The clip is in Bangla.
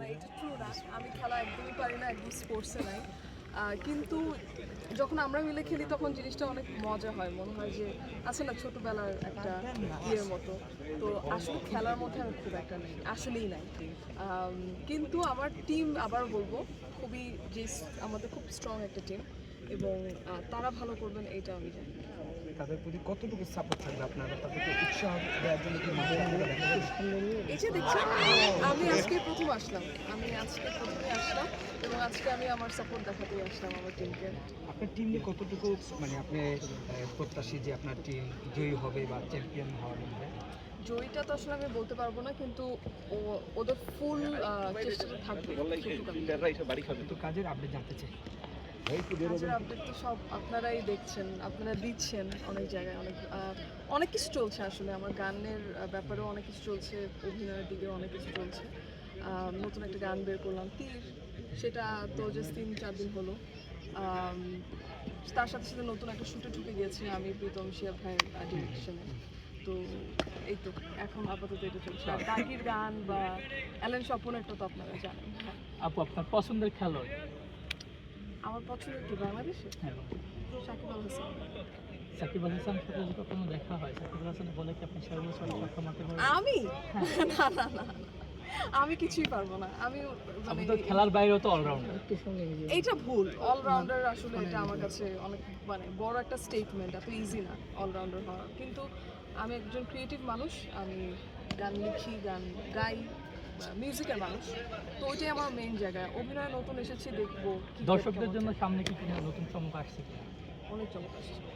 না, এটা ট্রু না। আমি খেলা একদমই পারি না, একদম স্পোর্টসে নাই। কিন্তু যখন আমরা মিলে খেলি, তখন জিনিসটা অনেক মজা হয়। মনে হয় যে, আছে না, ছোটবেলার একটা ইয়ের মতো। তো আসলে খেলার মধ্যে আমি খুব একটা নেই, আসলেই নাই। কিন্তু আমার টিম আবার বলব, খুবই যে, আমাদের খুব স্ট্রং একটা টিম এবং তারা ভালো করবেন, এইটা আমি জানি। তাদের প্রতি কতটুকু সাপোর্ট থাকবে আপনারা তাদেরকে উৎসাহ দেওয়ার জন্য কি? এই যে দেখছেন আমি আজকে প্রথম আসলাম। আমি আজকে প্রথমে আসলাম এবং আজকে আমি আমার সাপোর্ট দেখাতে আসলাম আমার টিমকে আপনার টিম নিয়ে কতটুকু মানে আপনি প্রত্যাশী যে আপনার টিম জয়ী হবে বা চ্যাম্পিয়ন হওয়ার মধ্যে? জয়টা তো আসলে আমি বলতে পারব না কিন্তু ও- ওদের ফুল চেষ্টাটা থাকবে। কিন্তু কাজের আপডেট জানতে চাই। কাজের আপডেট তো সব আপনারাই দেখছেন আপনারা দিচ্ছেন অনেক জায়গায় অনেক অনেক কিছু চলছে আসলে। আমার গানের ব্যাপারেও অনেক কিছু চলছে অভিনয়ের দিকেও অনেক কিছু চলছে। নতুন একটা গান বের করলাম তীর সেটা তো জাস্ট তিন চার দিন হলো। তার সাথে সাথে নতুন একটা শুটে ঢুকে গিয়েছি আমি প্রীতম শিয়া ভাইয়ের ডিরেকশনে তো এই তো এখন আপাতত এটা চলছে। আর গান বা অ্যালেন স্বপনেরটা তো আপনারা জানেন। আপু আপনার পছন্দের খেলোয়াড়? আমার পছন্দের কি বাংলাদেশে? হ্যাঁ। সাকিব আল হাসান। সাকিব আল হাসান সাথে যদি কখনো দেখা হয় সাকিব আল হাসান বলে কি আপনি সারা বছর ছক্কা মারতে পারবেন? আমি? না না না না। আমি কিছুই পারব না। আমি মানে তো খেলার বাইরেও তো অলরাউন্ডার এইটা ভুল। অলরাউন্ডার আসলে এটা আমার কাছে অনেক মানে বড় একটা স্টেটমেন্ট এত ইজি না অলরাউন্ডার হওয়া। কিন্তু আমি একজন ক্রিয়েটিভ মানুষ আমি গান লিখি গান গাই। মিউজিকের মানুষ। তো ওইটাই আমার মেইন জায়গা। অভিনয় নতুন এসেছে দেখব। দর্শকদের জন্য সামনে কি কোনো নতুন চমক আসছে কিনা? অনেক চমক আসছে।